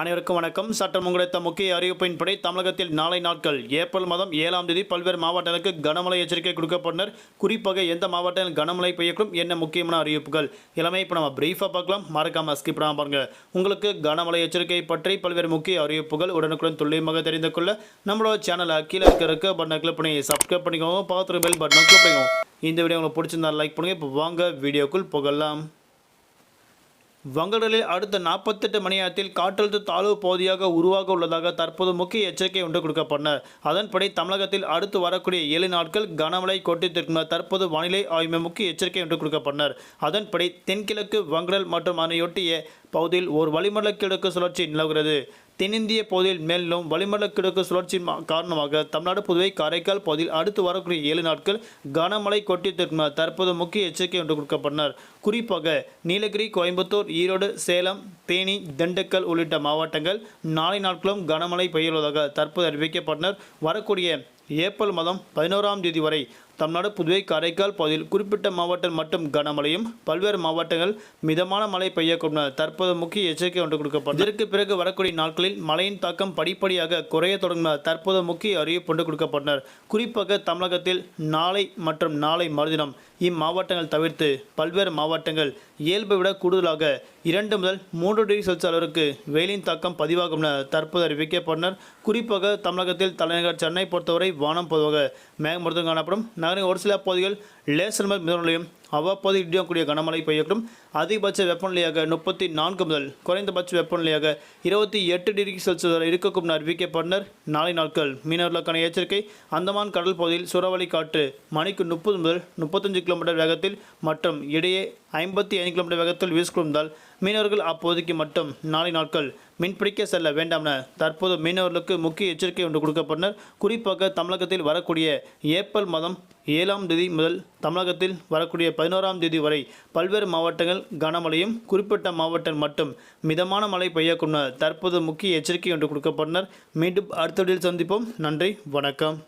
அனைவருக்கும் வணக்கம். சட்டம் கிடைத்த முக்கிய அறிவிப்பின்படி தமிழகத்தில் நாளை நாட்கள் ஏப்ரல் மாதம் ஏழாம் தேதி பல்வேறு மாவட்டங்களுக்கு கனமழை எச்சரிக்கை கொடுக்கப்பட்டனர். குறிப்பாக எந்த மாவட்டத்தில் கனமழை பெய்யக்கூடும் என்ன முக்கியமான அறிவிப்புகள் எல்லாமே இப்போ நம்ம பிரீஃபாக பார்க்கலாம். மறக்காம ஸ்கிப் பண்ணாமல் பாருங்க. உங்களுக்கு கனமழை எச்சரிக்கை பற்றி பல்வேறு முக்கிய அறிவிப்புகள் உடனுக்குடன் துல்லியமாக தெரிந்து கொள்ள நம்மளோட சேனலை கீழே இருக்கிற பட்டனை கிளிக் பண்ணி சப்ஸ்கிரைப் பண்ணிக்கோங்க. பார்த்துட்டு பெல் பட்டனை கிளிக் பண்ணிக்கோங்க இந்த வீடியோ உங்களுக்கு பிடிச்சிருந்தா லைக் பண்ணுங்கள் இப்போ வாங்க வீடியோக்குள் புகழலாம் வங்கடலில் அடுத்த நாற்பத்தெட்டு மணி நேரத்தில் காற்றழுத்த தாழ்வு பகுதியாக உருவாக உள்ளதாக தற்போது முக்கிய எச்சரிக்கை ஒன்று கொடுக்கப்பட்டனர் அதன்படி தமிழகத்தில் அடுத்து வரக்கூடிய ஏழு நாட்கள் கனமழை கொட்டித்திருக்கும் தற்போது வானிலை ஆய்வு முக்கிய எச்சரிக்கை ஒன்று கொடுக்கப்பட்டனர் அதன்படி தென்கிழக்கு வங்கடல் மற்றும் அதனையொட்டிய பகுதியில் ஒரு வளிமண்டல கிழக்கு சுழற்சி நிலவுகிறது. தென்னிந்திய பகுதியில் மேலும் வளிமண்டல கிழக்கு சுழற்சி காரணமாக தமிழ்நாடு புதுவை காரைக்கால் பகுதியில் அடுத்து வரக்கூடிய ஏழு நாட்கள் கனமழை கொட்டி கொட்டித்திருக்கும் தற்போது முக்கிய எச்சரிக்கை ஒன்று கொடுக்கப்பட்டனர். குறிப்பாக நீலகிரி கோயம்புத்தூர் ஈரோடு சேலம் தேனி திண்டுக்கல் உள்ளிட்ட மாவட்டங்கள் நாளை நாட்களும் கனமழை பெய்யுள்ளதாக தற்போது அறிவிக்கப்பட்டனர். வரக்கூடிய ஏப்ரல் மாதம் பதினோராம் தேதி வரை தமிழ்நாடு புதுவை காரைக்கால் பகுதியில் குறிப்பிட்ட மாவட்டம் மட்டும் கனமழையும் பல்வேறு மாவட்டங்கள் மிதமான மழை பெய்யக்கூடும் தற்போது முக்கிய எச்சரிக்கை ஒன்று கொடுக்கப்பட்டது இதற்கு பிறகு வரக்கூடிய நாட்களில் மழையின் தாக்கம் படிப்படியாக குறைய தொடங்கும் தற்போது முக்கிய அறிவிப்பு ஒன்று கொடுக்கப்பட்டனர் குறிப்பாக தமிழகத்தில் நாளை மற்றும் நாளை மறுதினம் இம்மாவட்டங்கள் தவிர்த்து பல்வேறு மாவட்டங்கள் இயல்பை விட கூடுதலாக இரண்டு முதல் மூன்று டிகிரி செல்சியஸ் அளவிற்கு வெயிலின் தாக்கம் பதிவாகும் என தற்போது அறிவிக்கப்பட்டனர் குறிப்பாக தமிழகத்தில் தலைநகர் சென்னை பொறுத்தவரை வானம் பொதுவாக மேகமூர்த்தம் காணப்படும். நகரின் ஒரு சில பகுதிகள் லேசர் முதல் மிதநிலையும் அவ்வப்போது இடியக்கூடிய கனமழை பெய்யக்கூடும் அதிகபட்ச வெப்பநிலையாக முப்பத்தி நான்கு முதல் குறைந்தபட்ச வெப்பநிலையாக இருபத்தி எட்டு டிகிரி செல்சியஸ் வரை இருக்கக்கும் அறிவிக்கப்பட்டனர். நாளை நாட்கள் மீனவர்களுக்கான எச்சரிக்கை அந்தமான் கடல் பகுதியில் சூறாவளி காற்று மணிக்கு முப்பது முதல் முப்பத்தஞ்சு கிலோமீட்டர் வேகத்தில் மற்றும் இடையே ஐம்பத்தி ஐந்து கிலோமீட்டர் வேகத்தில் வீசிக்கொண்டால் மீனவர்கள் அப்போதைக்கு மட்டும் நாளை நாட்கள் மீன்பிடிக்க செல்ல வேண்டாம் என தற்போது மீனவர்களுக்கு முக்கிய எச்சரிக்கை ஒன்று கொடுக்கப்பட்டனர். குறிப்பாக தமிழகத்தில் வரக்கூடிய ஏப்ரல் மாதம் ஏழாம் தேதி முதல் தமிழகத்தில் வரக்கூடிய பதினோராம் தேதி வரை பல்வேறு மாவட்டங்கள் கனமழையும் குறிப்பிட்ட மாவட்டம் மட்டும் மிதமான மழை பெய்யக்கூடும் தற்போது முக்கிய எச்சரிக்கை ஒன்று கொடுக்கப்பட்டனர். மீண்டும் அடுத்த சந்திப்போம். நன்றி. வணக்கம்.